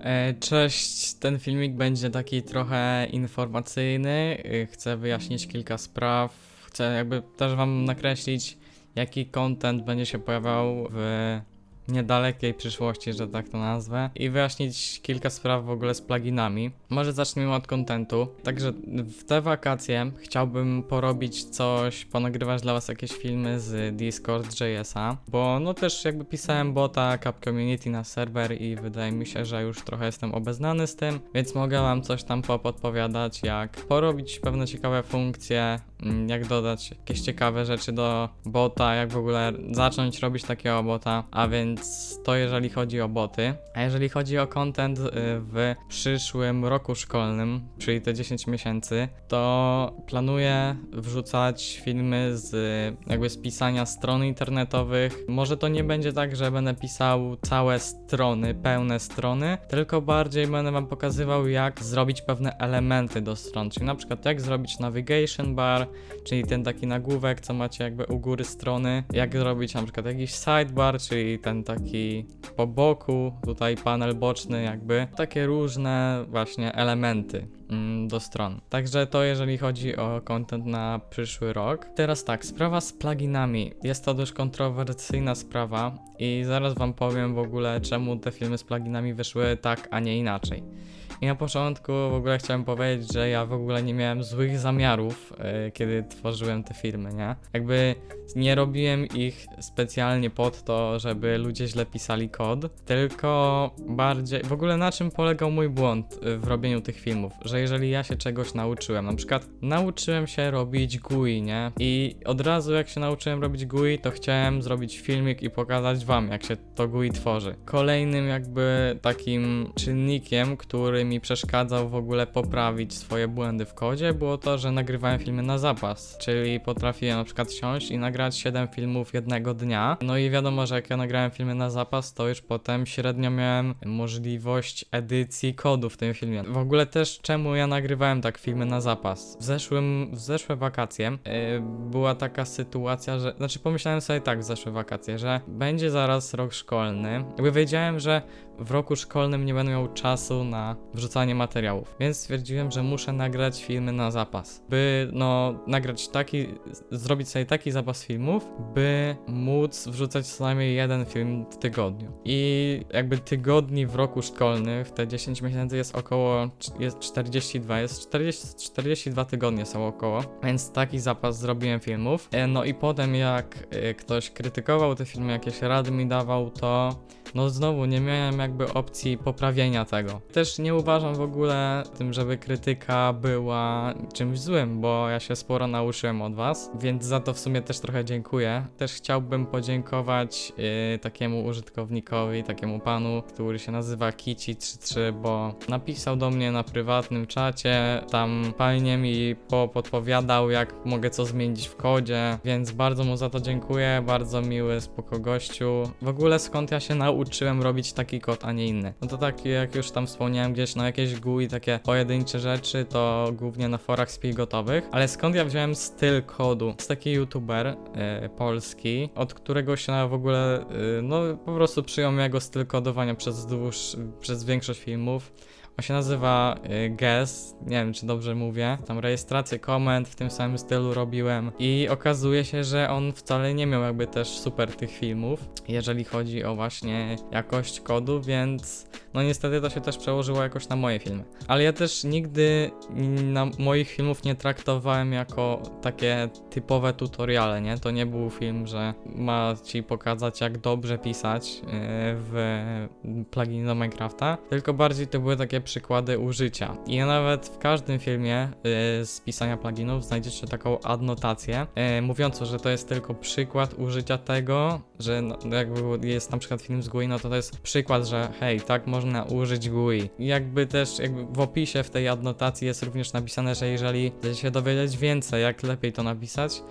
E, Cześć, ten filmik będzie taki trochę informacyjny. E, Chcę wyjaśnić kilka spraw. Chcę jakby też wam nakreślić, jaki content będzie się pojawiał w niedalekiej przyszłości, że tak to nazwę, i wyjaśnić kilka spraw w ogóle z pluginami. Może zacznijmy od contentu. Także w te wakacje chciałbym porobić coś, ponagrywać dla was jakieś filmy z Discord JS-a, bo no też jakby pisałem bota Cap Community na serwer i wydaje mi się, że już trochę jestem obeznany z tym, więc mogę wam coś tam podpowiadać, jak porobić pewne ciekawe funkcje, jak dodać jakieś ciekawe rzeczy do bota, jak w ogóle zacząć robić takiego bota, a więc to jeżeli chodzi o boty. A jeżeli chodzi o content y, w przyszłym roku szkolnym, czyli te 10 miesięcy, to planuję wrzucać filmy z jakby z pisania stron internetowych. Może to nie będzie tak, że będę pisał całe strony, pełne strony, tylko bardziej będę wam pokazywał jak zrobić pewne elementy do stron, czyli na przykład jak zrobić navigation bar, czyli ten taki nagłówek, co macie jakby u góry strony, jak zrobić na przykład jakiś sidebar, czyli ten taki po boku, tutaj panel boczny jakby, takie różne właśnie elementy mm, do stron. Także to jeżeli chodzi o content na przyszły rok. Teraz tak, sprawa z pluginami. Jest to dość kontrowersyjna sprawa i zaraz wam powiem w ogóle czemu te filmy z pluginami wyszły tak, a nie inaczej. I na początku w ogóle chciałem powiedzieć, że ja w ogóle nie miałem złych zamiarów, yy, kiedy tworzyłem te filmy, nie? Jakby nie robiłem ich specjalnie pod to, żeby ludzie źle pisali kod, tylko bardziej. W ogóle na czym polegał mój błąd y, w robieniu tych filmów? Że jeżeli ja się czegoś nauczyłem, na przykład nauczyłem się robić GUI, nie? I od razu jak się nauczyłem robić GUI, to chciałem zrobić filmik i pokazać wam, jak się to GUI tworzy. Kolejnym jakby takim czynnikiem, który mi przeszkadzał w ogóle poprawić swoje błędy w kodzie, było to, że nagrywałem filmy na zapas, czyli potrafiłem na przykład siąść i nagrać 7 filmów jednego dnia. No i wiadomo, że jak ja nagrałem filmy na zapas, to już potem średnio miałem możliwość edycji kodu w tym filmie. W ogóle też czemu ja nagrywałem tak filmy na zapas? W zeszłym, w zeszłe wakacje yy, była taka sytuacja, że, znaczy pomyślałem sobie tak w zeszłe wakacje, że będzie zaraz rok szkolny. Jakby wiedziałem, że w roku szkolnym nie będę miał czasu na wrzucanie materiałów, więc stwierdziłem, że muszę nagrać filmy na zapas, by no nagrać taki, zrobić sobie taki zapas filmów, by móc wrzucać co najmniej jeden film w tygodniu. I jakby tygodni w roku szkolnym, w te 10 miesięcy jest około, jest 42, jest 40, 42 tygodnie są około, więc taki zapas zrobiłem filmów. E, No i potem jak e, ktoś krytykował te filmy, jakieś rady mi dawał, to no znowu nie miałem jakby opcji poprawienia tego. Też nie uważam w ogóle tym, żeby krytyka była czymś złym, bo ja się sporo nauczyłem od was, więc za to w sumie też trochę dziękuję. Też chciałbym podziękować yy, takiemu użytkownikowi, takiemu panu, który się nazywa Kici33, bo napisał do mnie na prywatnym czacie, tam fajnie mi po podpowiadał, jak mogę co zmienić w kodzie, więc bardzo mu za to dziękuję, bardzo miły, spoko gościu. W ogóle skąd ja się nauczyłem robić taki kod, a nie inny? No to tak jak już tam wspomniałem gdzieś, no jakieś GUI, takie pojedyncze rzeczy, to głównie na forach spil gotowych, ale skąd ja wziąłem styl kodu? Jest taki youtuber e, polski, od którego się w ogóle, e, no po prostu przyjął jego styl kodowania przez dłuż, przez większość filmów. On się nazywa y, Guess, nie wiem czy dobrze mówię. Tam rejestrację komend w tym samym stylu robiłem i okazuje się, że on wcale nie miał jakby też super tych filmów, jeżeli chodzi o właśnie jakość kodu, więc no niestety to się też przełożyło jakoś na moje filmy. Ale ja też nigdy na moich filmów nie traktowałem jako takie typowe tutoriale, nie? To nie był film, że ma ci pokazać jak dobrze pisać yy, w plugin do Minecrafta, tylko bardziej to były takie przykłady użycia. I ja nawet w każdym filmie yy, z pisania pluginów znajdziecie taką adnotację, yy, mówiącą, że to jest tylko przykład użycia tego, że no, jakby jest na przykład film z GUI, no to to jest przykład, że hej, tak można użyć GUI. Jakby też jakby w opisie w tej adnotacji jest również napisane, że jeżeli chcecie się dowiedzieć więcej, jak lepiej to napisać,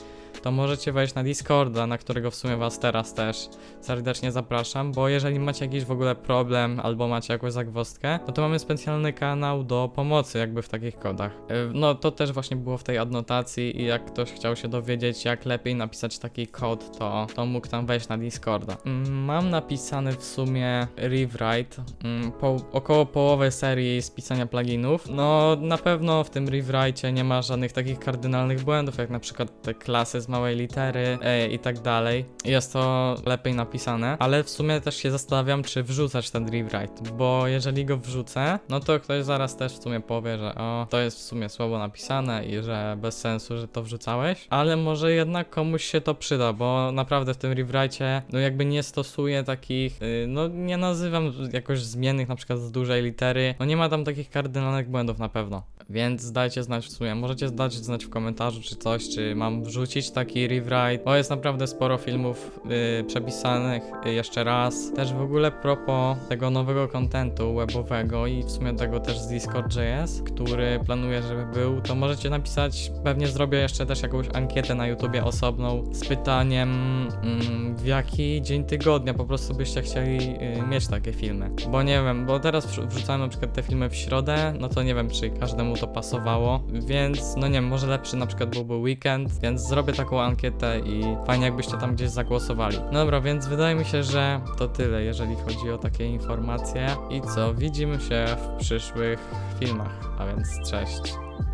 to możecie wejść na Discorda, na którego w sumie was teraz też serdecznie zapraszam, bo jeżeli macie jakiś w ogóle problem albo macie jakąś zagwozdkę, no to mamy specjalny kanał do pomocy jakby w takich kodach. Y, No to też właśnie było w tej adnotacji i jak ktoś chciał się dowiedzieć jak lepiej napisać taki kod, to, to mógł tam wejść na Discorda. Mm, Mam napisany w sumie rewrite, mm, po, około połowy serii z pisania pluginów. No na pewno w tym rewrite nie ma żadnych takich kardynalnych błędów, jak na przykład te klasy z małej litery e, i tak dalej. Jest to lepiej napisane, ale w sumie też się zastanawiam, czy wrzucać ten rewrite, bo jeżeli go wrzucę, no to ktoś zaraz też w sumie powie, że o, to jest w sumie słabo napisane i że bez sensu, że to wrzucałeś, ale może jednak komuś się to przyda, bo naprawdę w tym rewrite, no jakby nie stosuję takich, y, no nie nazywam jakoś zmiennych na przykład z dużej litery, no nie ma tam takich kardynalnych błędów na pewno. Więc dajcie znać w sumie, możecie dać znać w komentarzu czy coś, czy mam wrzucić taki rewrite, bo jest naprawdę sporo filmów y, przepisanych y, jeszcze raz. Też w ogóle propos tego nowego kontentu webowego i w sumie tego też z Discord.js, który planuję, żeby był, to możecie napisać, pewnie zrobię jeszcze też jakąś ankietę na YouTubie osobną z pytaniem mm, w jaki dzień tygodnia po prostu byście chcieli y, mieć takie filmy. Bo nie wiem, bo teraz wrzu- wrzucałem na przykład te filmy w środę, no to nie wiem, czy każdemu to pasowało, więc no nie wiem, może lepszy na przykład byłby weekend, więc zrobię taką ankietę i fajnie jakbyście tam gdzieś zagłosowali. No dobra, więc wydaje mi się, że to tyle, jeżeli chodzi o takie informacje. I co, widzimy się w przyszłych filmach, a więc cześć.